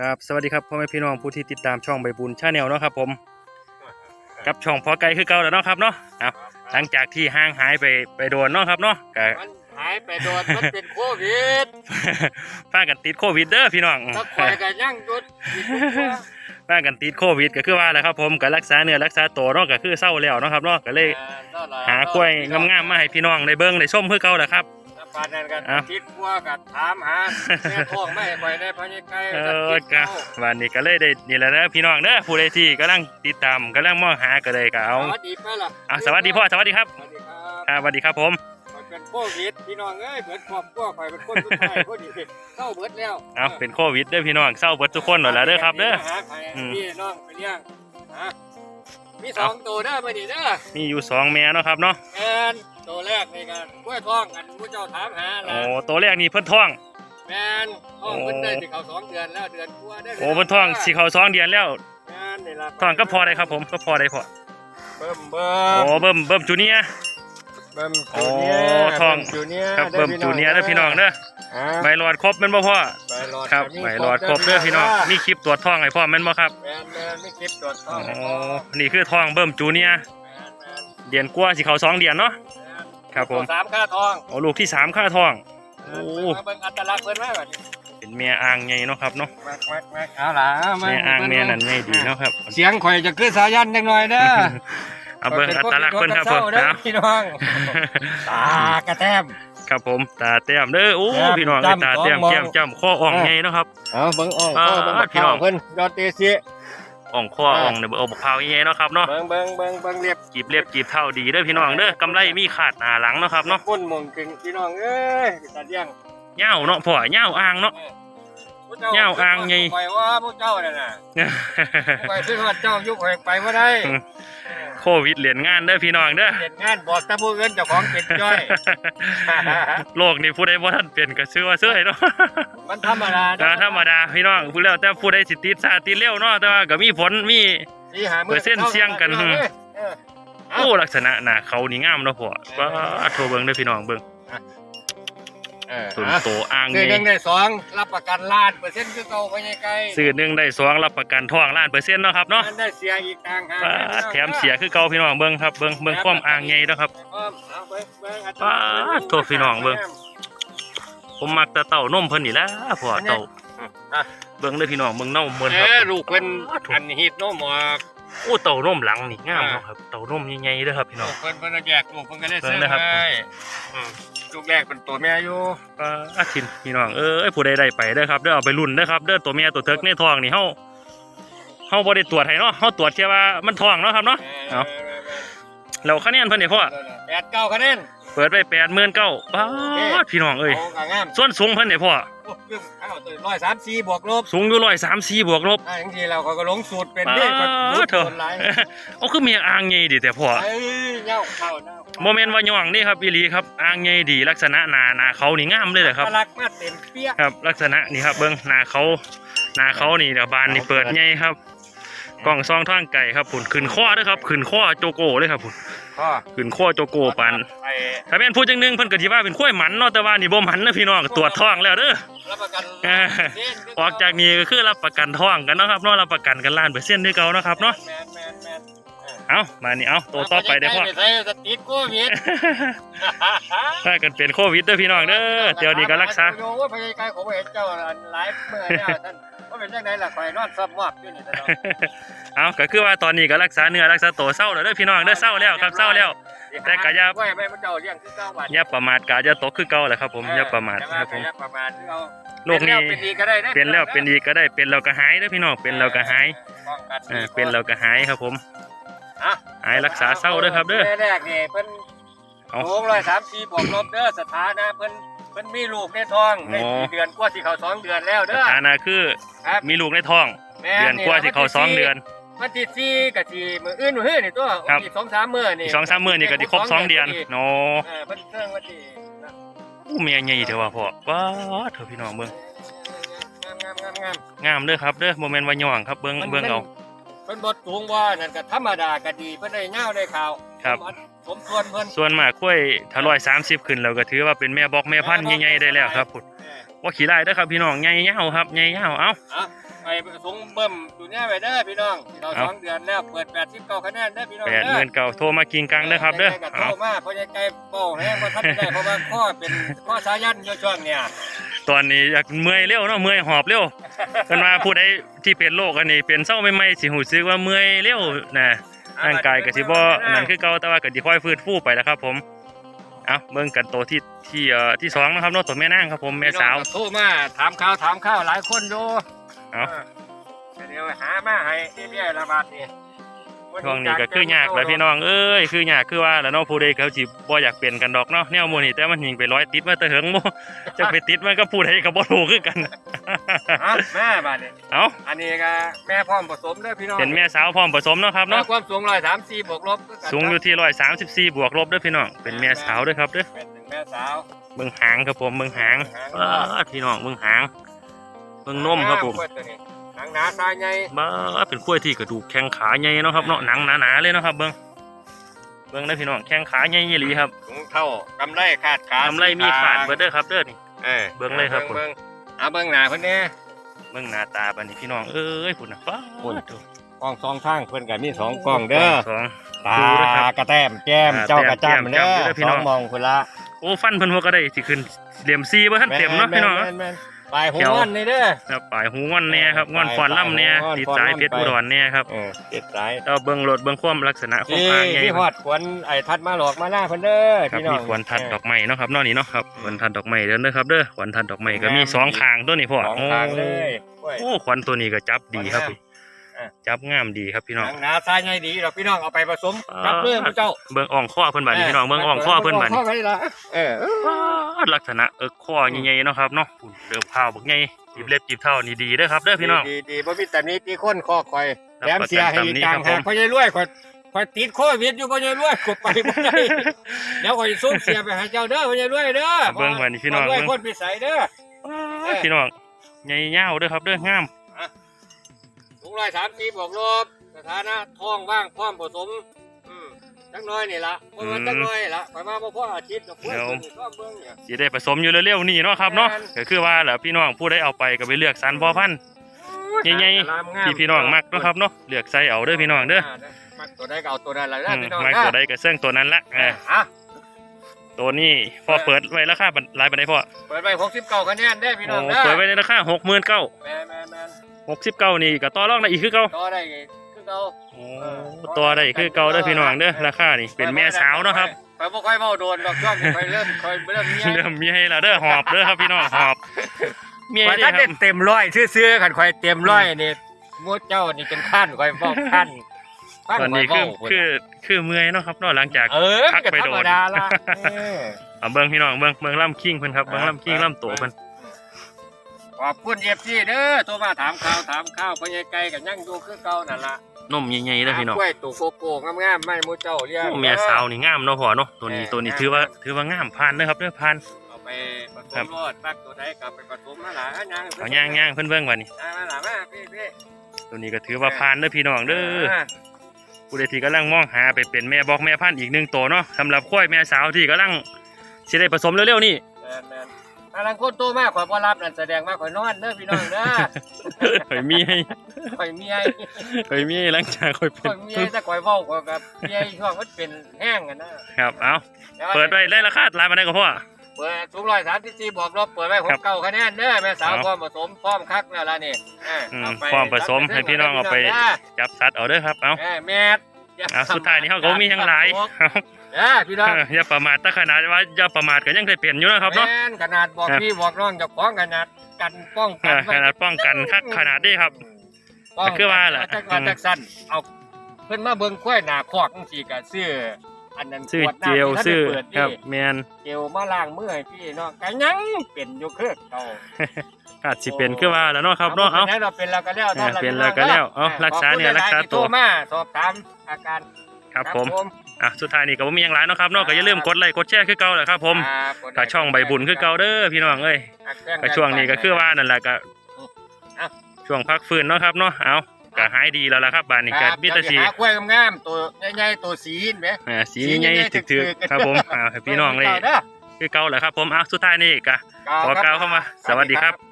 ครับสวัสดีครับพ่อแม่พี่น้องผู้ที่ติดตามช่องใบบุญชาแนลเนาะครับผมกับช่องพอไกลคือเก่าแล้วเนาะครับเนาะเอาหลังจากที่ห่างหายไปไปโดนเนาะครับเนาะก็ มันหายไปโดนมันเป็นโควิดพากันติดโควิดเด้อพี่น้องถ้าคอยกันยังหยุดอีกทุกตัวพากันติดโควิดก็คือว่าแหละครับผมก็รักษาเนื้อรักษาตัวเนาะก็คือเศร้าแล้วเนาะครับเนาะก็เลยอ่นั่นล่ะหากล้วยงามๆมาให้พี่น้องได้เบิ่งได้ชมเพื่อเก่าแหละครับถ้า ปานนั้นกันเอ้า ทิศพัวกับถามหาแม่ท้องไม่ให้ไปได้พะนี่ไกลเอก็อติดก็เอาวันนี้ก็เลยได้นี่แหละนะพี่น้องเด้อผู้ใดที่กำลังติดตามกำลังมองหาก็เลยก็เอาสวัสดีไปล่ะอะสวัสดีพ่อสวัสดีครับสวัสดีครับครับสวัสดีครับผมข้อยเป็นโควิดพี่น้องเอ้ยเบิดครอบครัวข่อยเป็นคนสุดท้ายพอดีเข้าเบิดแล้วเอาเป็นโควิดเด้อพี่น้องเศร้าเบิดทุกคนหมดแล้วเด้อครับเด้อ หาใครอืม พี่น้องไปเลี้ยงฮะมีสองตัวเด้อไปดิเด้อมีอยู่สองแม่เนาะครับเนาะแอน ตัวแรกในการกล้วยท้องกันผู้เจ้าถามหาโอ้ละตัวแรกนี่เพิ่นท้อง แมนท้องโอ้เพิ่นได้สิเขาสองเดือนแล้วเดือนกว่าได้โอ้เพิ่นท้องสิเข้าสองเดือนแล้วแมนนี่ล่ะท้องก็พอได้ครับผมก็พอได้พอเบิ่มเบิ่โอ้มเบิ่มเบิ่มจูเนียร์เบิ่มโอ้จูเนียร์ท้องเบิ่มจูเนียร์ครับเบิ่มจูเนียร์เด้อพี่น้องเด้ออ่าใบหลอดครบแม่นบ่พ่อใบหลอดครับก็มีใบหลอดครบเด้อพี่น้องมีคลิปตรวจท้องให้พ่อแม่นบ่ครับแมนแมนไม่คลิปตรวจท้โอ้องนี่คือท้องเบิ่มจูเนียร์แมนแมนเดือนกว่าสิเข้าสองเดือนเนาะแมน ครับผมตัวสามค่าทองโอ้ลูกที่สามค่าท้อง โอ้เบิ่งมาเบิ่งอัตลักษณ์เพิ่นไว้บัดนี้เป็นแม่อ่างใหญ่เนาะครับเนาะแม็กแม็กแม็กเอาล่ะมาแม่อ่างแม่นั่นใหญ่ดีเนาะครับเสียงข่อยจะขึ้นสายันจังหน่อยเด้อเอาเบิ่งอัตลักษณ์เพิ่นครับผมเด้อเอาพี่น้องตากระแทมครับผมตาแต้มเด้อโอ้แต้มพี่น้องจ้ำตาแต้มสองมองแก้มจ้ำข้ออ่องเออใหญ่เนาะครับ เอาเบิ่งอ่องอ่าข้อเบิ่งบักพี่น้องเพิ่นยอดเตซิ อ่องข้ออ่องเนี่ยเอาบักพร้าวใหญ่เนาะครับเนาะเบิ่งเบิ่งเบิ่งเบิ่งเรียบจีบเล็บจีบเท่าดีเด้อพี่น้องเด้อกำไรมีขาดหน้าหลังเนาะครับเนาะปุ่นมงกึ่งพี่น้องเอ้ยตัดเลี้ยงเหย้าเนาะพ่อเหย้าอ่างเนาะผู้ เหย้าอ่างไงข่อยว่าผู้เจ้านั่นน่ะข่อยคือว่าเจ้ายุคข่อยไปบ่ได้ โควิดเหรียญงานเด้อพี่น้องเด้อเฮ็ดงานบอกแต่ผู้อื่นเจ้าของเป็นจ้อย โลกนี้ผู้ใดบ่ทันเป็นก็ชื่อว่าเสื้อเนาะ มันธรรมดาอ่าธรรมดาพี่น้องผู้แล้วแต่ผู้ใดสิติดซาติดเร็วเนาะแต่ว่าก็มีผลมีสี่ห้ามื้เปอร์เซ็นต์เสี่ยงกันเออเออโอ้ลักษณะหน้าเขานี่งามเนาะพ่อว่าโทรเบิ่งเด้อพี่น้องเบิ่ง เออส่วนอะโตอ่างคือหนี่นึ่งได้สองรับประกันล้านเปอร์เซ็นต์คือเก่าไปไกลๆซื้อหนึ่งได้สองรับประกันทองล้านเปอร์เซ็นต์เนาะครับเนาะมันได้เสียอีกต่างหากป้าดแถมเสียคือเก่าพี่น้องเบิ่งครับเบิ่งเบิ่งความอ่างใหญ่เนาะครับเอาเบิ่งเบิ่งอัตป้าดโทษพี่น้องเบิ่งผมมักแต่เต่านมเพิ่นนี่แหละพ่อเต่าอะเบิ่งเด้อพี่น้องเบิ่งเน่าเบิ่งคเอ้รับยลูกเป็นอันฮิตโนมอกโอ้เต่านมหลังนี่งามเนาะครับเต่านมใหญ่ๆเด้อครับพี่น้ลูองกเพิ่นเพิ่นแยกลูกเพิ่นก็ได้เบิ่ซื้งอนะครับ ให้อืมลูกแรกเป็นตัวแม่อยู่ป้าดทินพี่น้องเอ้ยผู้ใดได้ไปเด้อครับเด้อเอาไปรุ่นเด้อครับเด้อตัวเมียตัวเถิกในท้องนี่เฮาเฮาบ่ได้ตรวจให้เนาะเฮาตรวจแค่ว่ามันท้องเนาะครับเนาะ เอาแล้วคะแนนเพิ่นนี่พ่อ แปดเก้าคะแนน เปิดไป89,000ป้าดพี่น้องเอ้ยโกะงามส่วนสูงเพิ่นนี่พ่อโอ้ยเอาตัวร้อยสามสี่บวกลบสูงอยู่134บวกลบอ่าจริงๆเราเขาก็ลงสูตรเป็นป้าเด้ก็รู้ดเถอะคนหลายเอาคือเมียอ่างใหญ่ดิแต่พ่อเอ้ยเหย้าเข้าเน่าโมเมนต์ว่าย่องนี่ครับอีหลีครับอ่างใหญ่ดีลักษณะหนาหนาเขานี่งามเลยแหละครับน่ารักมากเต็มเปี้ยครับลักษณะนี่ครับเบิ้งหนาเขาหนาเขานี่เดี๋ยวบานนี่เปิดใหญ่ครับกล่องซองทางไก่ครับผุนขึ้นข้อด้วยครับขึ้นข้อโจโก้เลยครับผุน พ่อขึ้นข้อโจโก้ปันไอ้ถ้าเป็นพูดจังหนึงเพิ่นก็สิว่าเป็นข้อยหมันเนาะแต่ว่านี่บ่หมันนะพี่น้องตรวจท้องแล้วเด้อ รับประกันอ่าเส้นออกจากนี้ก็คือรับประกันท้องกันเนาะครับเนาะรับประกันกันล้านเปอร์เซ็นต์ด้วยเก่าเนาะครับเนาะ แมนแมนแมน เอามานี่เอาตัวต่อไปเด้อพ่อใส่สติดโควิดถ้ากันเป็นโควิดเด้อพี่น้องเด้อเดี๋ยวนี้ก็รักษาโยว่าพยาไกผมเห็นเจ้าอันหลายเมื่อเนี่ยท่านว่าเป็นจังไดล่ะข่อยนอนซับมอบอยู่นี่ตลอดเอาก็คือว่าตอนนี้ก็รักษาเนื้อรักษาตัวเศร้าแล้วเด้อพี่น้องเด้อเศร้าแล้วครับเศร้าแล้ว แต่ก็อย่าไว้ไม่มันเจ้าเลี้ยงคือเก้าบาทอย่าประมาทกาจะตกคือเก่าแหละครับผมอย่าประมาทครับผมอย่าประมาทเอาโรคนี้เป็นดีก็ได้นะเป็นแล้วเป็นอีกก็ได้เป็นแล้วก็หายเด้อพี่น้องเป็นแล้วก็หายป้องกันเออเป็นแล้วก็หายครับผม อะหายรักษาเศร้าเด้อครับเด้อแรกๆนี่เพิ่นเอาโอ้ร้อยสามสี่บวกลบเด้อสถานะเพิ่นเพิ่นมีลูกในท้องได้อ๋อสี่เดือนกว่าสิเข้าสองเดือนแล้วเด้อฐานะคือครับมีลูกในท้องแม่เดือนกว่าสิเขาสองเดือนวันที่สี่กับที่มื้ออื่นมื้อนี่ตัวครับอีกสองสามมื้อนี่อีกสองสามมื้อนี่ก็สิครบสองเดือนโนเออเพิ่นเรื่องวันที่นะอู้เมียใหญ่เถอะว่าพ่อว้าเถอะพี่น้องเบิ่งงามงามงามงามงามเด้อครับเด้อบ่แม่นว่าย่องครับเบิ่งเบิ่งเอาเพิ่นบ่สูงว่านั่นก็ธรรมดาก็ดีเพิ่นได้เงาได้ข่าวครับสมส่วนเพิ่นส่วนมากกล้วยถ้าร้อยสามสิบขึ้นแล้วก็ถือว่าเป็นแม่บอกแม่พันธุ์ใหญ่ๆได้แล้วครับพุ่นเออว่าขี้ไล่เด้อครับพี่น้องใหญ่ยาวครับใหญ่ยาวเอ้าเอาไปอ้สงเบิ่มตัวเนี้ยไว้เด้อพี่น้องเราเอาสองเดือนแล้วเปิด89คะแนนเด้อพี่น้องแปดเด้หอมื่นเก่าโทรมากิงกังเด้อครับเด้อโทเอารมาเพราะยายไก่เป้าแห้งบ่ทันได้เพราะว่าข้อเป็นข้อสายันอยู่ช่วงเนี่ย ตอนนี้อยากเมื่อยเร็วเนาะเมื่อยหอบเร็วเพิ่นว่าผู้ใดที่เป็นโรคอันนี้เป็นเศร้าใหม่ๆสิหูซึกว่าเมื่อยเร็วนะร่างกายก็สิบ่นั่นคือเก่าแต่ว่าก็สิค่อยฟื้นฟูไปแล้วครับ ผมเอาเบิ่งกันตัวที่ที่เอ่อที่สองนะครับเนาะตัวแม่นางครับผมแม่สาวโทรมาถามข่าวถามข้าวหลายคนอยู่เอาเดี๋ยวหามาให้เรื่อยๆละบาทนี่ ช่วงนี้ก็คือยากแล้วพี่น้องเอ้ยคือยากคือว่าแล้วเนาะผู้ใดเขาสิบ่อยากเปลี่ยนกันดอกเนาะแนวหมู่นี่แต่มันหิงไปร้อยติดมาแต่เหิงบ่จะไปติดมันก็ผู้ใดก็บ่รู้คือกันอะแม่บาทนี่เอาอันนี้ก็แม่พร้อมผสมเด้อพี่น้องเป็นแม่สาวพร้อมผสมเนาะครับเนาะความสูง134บวกลบคือกันสูงอยู่ที่ร้อยสามสิบสี่บวกลบเด้อพี่น้องเป็นแม่สาวเด้วยครับเด้อเป็นหนึ่งแม่สาวเบิ่งหางครับผมเบิ่งหางหางบ้าพี่น้องเบิ่งหางเบิ่งนมครับผม กล้วยตัวนี้หางหนาตายใหญ่บ้าเป็นกล้วยที่กระดูกแข้งขาใหญ่เนาะครับเนาะหนังหนาๆเลยเนาะครับเบิ่งเบิ่งได้อพี่น้องแข้งขาใหญ่ยี่หลีครับถุงเท่ากำไรขาดขาทำไรมีขาดเบิดเด้อครับเด้อนี่เออเบิ่งเลยครับผมเบิ่งเอาเบิ่งหน้าเพิ่นแน่เบิ่งหน้าตาบัดนี้พี่น้องเอ้ยพุ่นน่ะฟ้าพุ่นดูกล้องสองข้างเพิ่นก็มีสองกล้องเด้อสองตาดูนะครับกระแต้มแก้มอ่าเจ้ากระจ้ำแต้เด้มอแก้มเด้อพี่สน้อองงมองพุ่นละโอ้ฟันเพิ่นพวกก็ได้สิขึ้นเหลี่ยมซีบ่ทันเต็มเนาะพี่น้องแม่แม่ ปลายหัวแถวมันนี่เด้อแล้วปลายหูงอนแน่ครับงอนฟอนล่ำแน่งอนติดฟ้อนสายล่ำเพชรไป อุดรแน่ครับเออเจ็ดสายแล้วเบิ่งรถเบิ่งความลักษณะของนี่ทางใหญ่พี่ฮอดขวัญไอ้ทัดมาหลอกมาหน้าเพิ่นเด้อครับพี่น้อง มีขวัญทัดดอกไม้เนาะครับเนอกนี้เนาะครับขวัญทัดดอกไม้เด้อเด้อครับเด้อขวัญทัดดอกไม้ก็มีสองข้างตัวนี้พ่อสองทางเลยโอ้ย โอ้ขวัญตัวนี้ก็จับดีครับขวัญงามเออ จับงามดีครับพี่น้องหางหนาทรายใหญ่ดีดอกพี่น้องเอาไปผสมรับเรื่องพระเจ้าเบิ่งอ่องข้อเพิ่นบัดนี้พี่น้องเบิ่งอ่องข้อเพิ่นบัดข้นี้อไปละเออลักษณะเออข้อใหญ่ๆเนาะครับเนาะเดิมพร้าวบักใหญ่จีบเล็บจีบเท่านี่ดีเด้อครับเด้อพี่น้องดีดีบ่มีแต่นี้ที่คนคอคอยรับแถมเสียให้อีกต่างประกันตามนี้ครับผมหากพ่อใหญ่รวยคอยคอยติดโควิดอยู่พ่อใหญ่รวยกดไปบ่ได้เดี๋ยวคอยส่งเสียไปให้เจ้าเด้อพ่อใหญ่รวยเด้อเบิ่งบัดนี้พี่น้องพ่รวยเบิ่งคนพิสัยเด้อพี่น้องใหญ่ยาวเด้อครับเด้องามถุ งร้อยสามสี่บวกลบสถานะท้องว่างพร้อมผสม อืมจังน้อยนี่ละเพราะว่าจังน้อยละข่อยมาบ่พออาทิตย์ดอกเพื่อนตัวนี้ก็เบิ่งเนี่ย สิได้ผสมอยู่เร็วๆนี่เนาะครับเนาะแม่นก็คือว่าแหละพี่น้องผู้ใดเอาไปก็ไปเลือกสรรพ่อพันธุ์ใหญ่ๆที่พี่น้องมักเนาะครับเนาะเลือกใส่เอาเด้อพี่น้องเด้อมักตัวใดก็เอาตัวนั้นละอืนะมพี่น้องมักนะตัวใดก็เสื่องตัวนั้นละเอออะตัวนี้พอเปิดไว้ราคาบันหลายบันไดพ่อเปิดไปหกสิบเก้าคะแนนได้อพี่น้โอ้องนะเปิดไว้ในราคาหกหมื่นเก้าแม่นแม่นแม่น หกสิบเก้านี่ก็ต่อรองได้อีกคือเก่าต่อได้คือเก่าโอ้ตัวได้คือเก่าเด้อพี่น้องเด้อราคานี่เป็นแม่สาวเนาะครับไปบ่ค่อยเมาโดนดอกช่วงนี้ค่อยเริ่มค่อยเริ่มเมียเริ่มมีให้และเด้อหอบเด้อครับพี่น้องหอบมีข่ให้อยเด้ถ้าอคได้รับเต็มร้อยซื่อๆคันค่อยเต็มร้อยนี่หมูเจ้านี่เป็นขั้นค่อยบอกขั้นขั้ตอนนี้ข่คือเว้าคือคือเมื่อยเนาะครับเนาะหลังจากเออพักไปธรโดรนมดาละเออเอาเบิ่งพี่น้องเบิ่งเบิ่งล่ำคิงเพิ่นครับเบิ่งล่ำคิงล่ำโตเพิ่น ขอบคุณเอฟซีเด้อโทรมาถามข่าวถามข้าวพ่อใหญ่ไก่กันยังอยู่คือเก่านั่นล่ะนมใหญ่ๆเด้อพี่น้องกล้วยตู่โกโก้งามๆไม่หมูเจ้าเลี้ยงโอ้แม่สาวนี่งามเนาะพ่อเนาะตัวนี้ตัวนี้ถือว่าถือว่างามผ่านเด้อครับเด้อผ่านเอาไปผสครัมบรสปักตัวใดกลับไปผสมมาหลาย่างเอาย่างย่างเพิ่นเบิ่งว่านี่ย่างมาหลามาพี่พี่ตัวนี้ก็ถือว่าผ่านเด้อพี่น้องเด้อผู้ใดที่กำลังมองหาไปเป็นแม่บอกแม่พันธุ์อีกหนึ่งตัวเนาะสำหรับควายแม่สาวที่กำลังสิได้ผสมเร็วๆนี่แมนแมน ถ้าลังคนโตมากข่อยบ่รับนั่นแสดงว่าข่อยนอนเด้อพี่น้องเด้อข่อยมีให้ข่อยเมียข่อยมีให้หลังจากข่อยเป็นข่อยเมียแต่ข่อยเว้าข่อยกับเมียช่วงมันเป็นแห้งกันนะครับเอาเปิดไว้ได้ราคาหลายปานใดก็พ่อเปิดสูงร้อยสามสิบสี่บวกลบเปิดไว้หครักบเก้าคะแนนเด้อแม่สาวเอาพร้อมผสมพร้อมคักแล้วล่ะนี่เอออืมเอาไปพร้อมผสมให้พี่น้องเอาไปจับสัตว์เอาเด้อครับเอาเออแม่ดเอาสุดท้ายนี้เขาก็บ่มีทั้งหลายเอา เออพี่น้องเอออย่าประมาทถ้าขนาดว่าอย่าประมาทก็ยังได้เปลี่ยนอยู่นะครับเนาะแม่นขนาดบอกครับพี่บอกน้องเจะของขนาดกันป้องกัเอนอไว้ขนาดป้องกันคักขนาดนี้ครับป้งก็คือว่าแหละจักว่าจักสั้นเอาเพิ่นมาเบิ่งควายหน้าคอกจังซี่ก็ซื้ออันนั้นซื้อขวดเจน้ำลที่ท่านซื้อได้เปิดครับนี่แมนเจลมาล้างมือให้พี่น้องก็ยังเป็นอยู่คือเก่าอาจสิเป็นคือว่าแล้วเนาะครับเนาะเอาป็นเราเป็นแล้วก็แล้วเออเป็นแล้วก็แล้วเอารักษาเนี่ยรักษาตัวขอบคุณหลยๆที่โทรมาสอบถามอาการครับผม อะสุดท้ายนี่ก็บ่มีหยังหลายเนาะครับเนาะก็อย่าลืมกดไลค์กดแชร์คือเก่าแหละครับ ผมครับก็ช่องใบบุญคือเก่าเด้อพี่น้องเอ้ยก็ช่วงนี้ก็คือว่านั่นแหละก็เอาช่วงพักฟื้นเนาะครับเนาะเอาก็หายดีแล้วล่ะครับบานนี้คก็รับมีแต่สีเดี๋ยวสิหากล้วยงามๆตัวใหญ่ๆตัวสีเห็นไหม อ่าสีใหญ่ๆถึกๆครับผมอ่าให้พี่น้องเลยเด้อคือเก่าแหละครับผมอะสุดท้ายนี่ก็ขอกล่าวเข้ามา สวัสดีครับ